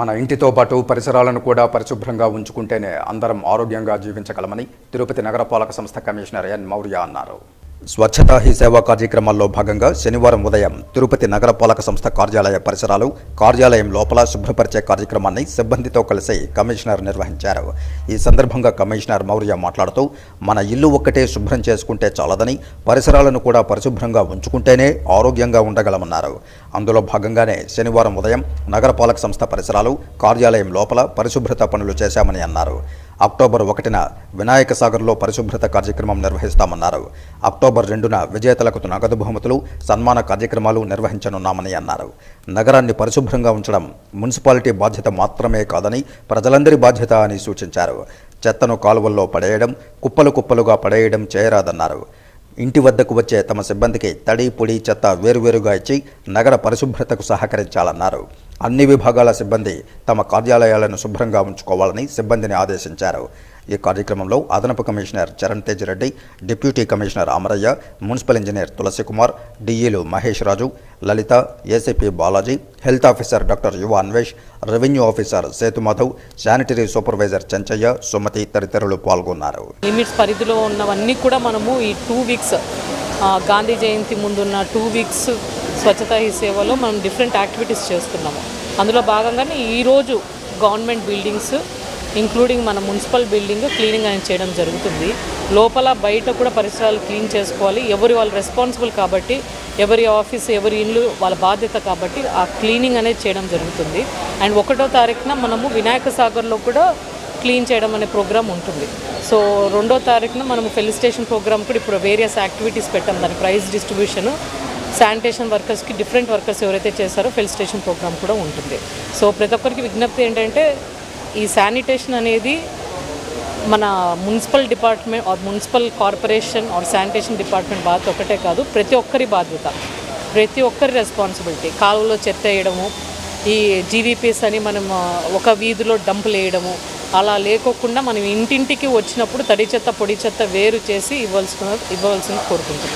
మన ఇంటితో పాటు పరిసరాలను కూడా పరిశుభ్రంగా ఉంచుకుంటేనే అందరం ఆరోగ్యంగా జీవించగలమని తిరుపతి నగరపాలక సంస్థ కమిషనర్ ఎన్ మౌర్య అన్నారు. స్వచ్ఛతా హీ సేవా కార్యక్రమాల్లో భాగంగా శనివారం ఉదయం తిరుపతి నగరపాలక సంస్థ కార్యాలయ పరిసరాలు కార్యాలయం లోపల శుభ్రపరిచే కార్యక్రమాన్ని సిబ్బందితో కలిసి కమిషనర్ నిర్వహించారు. ఈ సందర్భంగా కమిషనర్ మౌర్య మాట్లాడుతూ మన ఇల్లు ఒక్కటే శుభ్రం చేసుకుంటే చాలదని పరిసరాలను కూడా పరిశుభ్రంగా ఉంచుకుంటేనే ఆరోగ్యంగా ఉండగలమన్నారు. అందులో భాగంగానే శనివారం ఉదయం నగరపాలక సంస్థ పరిసరాలు కార్యాలయం లోపల పరిశుభ్రత పనులు చేశామని అన్నారు. అక్టోబర్ ఒకటిన వినాయక సాగర్లో పరిశుభ్రత కార్యక్రమం నిర్వహిస్తామన్నారు. అక్టోబర్ రెండున విజేతలకు నగదు బహుమతులు సన్మాన కార్యక్రమాలు నిర్వహించనున్నామని అన్నారు. నగరాన్ని పరిశుభ్రంగా ఉంచడం మున్సిపాలిటీ బాధ్యత మాత్రమే కాదని ప్రజలందరి బాధ్యత అని సూచించారు. చెత్తను కాలువల్లో పడేయడం కుప్పలు కుప్పలుగా పడేయడం చేయరాదన్నారు. ఇంటి వద్దకు వచ్చే తమ సిబ్బందికి తడి పొడి చెత్త వేరువేరుగా ఇచ్చి నగర పరిశుభ్రతకు సహకరించాలన్నారు. అన్ని విభాగాల సిబ్బంది తమ కార్యాలయాలను శుభ్రంగా ఉంచుకోవాలని సిబ్బందిని ఆదేశించారు. ఈ కార్యక్రమంలో అదనపు commissioner Charan Tej Reddy deputy commissioner Amaraiah municipal engineer Tulasi Kumar డిఈలు Mahesh Raju Lalitha ACP Balaji health officer doctor Yuva Anvesh revenue officer Sethumadhav sanitary supervisor Chenchaiah Sumathi తదితరులు పాల్గొన్నారు. లిమిట్స్ పరిధిలో ఉన్నవన్నీ కూడా మనము ఈ టూ వీక్స్ గాంధీ జయంతి ముందున్న two weeks స్వచ్ఛతా ఈ సేవలో మనం డిఫరెంట్ యాక్టివిటీస్ చేస్తున్నాము. అందులో భాగంగానే ఈరోజు గవర్నమెంట్ బిల్డింగ్స్ ఇంక్లూడింగ్ మన మున్సిపల్ బిల్డింగ్ క్లీనింగ్ అనేది చేయడం జరుగుతుంది. లోపల బయట కూడా పరిసరాలు క్లీన్ చేసుకోవాలి. ఎవరి వాళ్ళు రెస్పాన్సిబుల్ కాబట్టి ఎవరి ఆఫీస్ ఎవరి ఇల్లు వాళ్ళ బాధ్యత కాబట్టి ఆ క్లీనింగ్ అనేది చేయడం జరుగుతుంది. అండ్ ఒకటో తారీఖున మనము వినాయక సాగర్లో కూడా క్లీన్ చేయడం అనే ప్రోగ్రామ్ ఉంటుంది. సో రెండో తారీఖున మనం ఫెలిసిటేషన్ ప్రోగ్రామ్ కూడా ఇప్పుడు వేరియస్ యాక్టివిటీస్ పెట్టాం. దాని ప్రైజ్ డిస్ట్రిబ్యూషన్ శానిటేషన్ వర్కర్స్కి డిఫరెంట్ వర్కర్స్ ఎవరైతే చేస్తారో ఫెలిసిటేషన్ ప్రోగ్రామ్ కూడా ఉంటుంది. సో ప్రతి ఒక్కరికి విజ్ఞప్తి ఏంటంటే ఈ శానిటేషన్ అనేది మన municipal department or municipal corporation or sanitation department బాధ్యత ఒకటే కాదు ప్రతి ఒక్కరి బాధ్యత ప్రతి ఒక్కరి రెస్పాన్సిబిలిటీ. కాలువలో చెత్త వేయడము ఈ జీవీపీస్ అని మనం ఒక వీధిలో డంపులు వేయడము అలా లేకోకుండా మనం ఇంటింటికి వచ్చినప్పుడు తడి చెత్త పొడి చెత్త వేరు చేసి ఇవ్వాల్సిన ఇవ్వవలసిన కోరుకుంటున్నాం.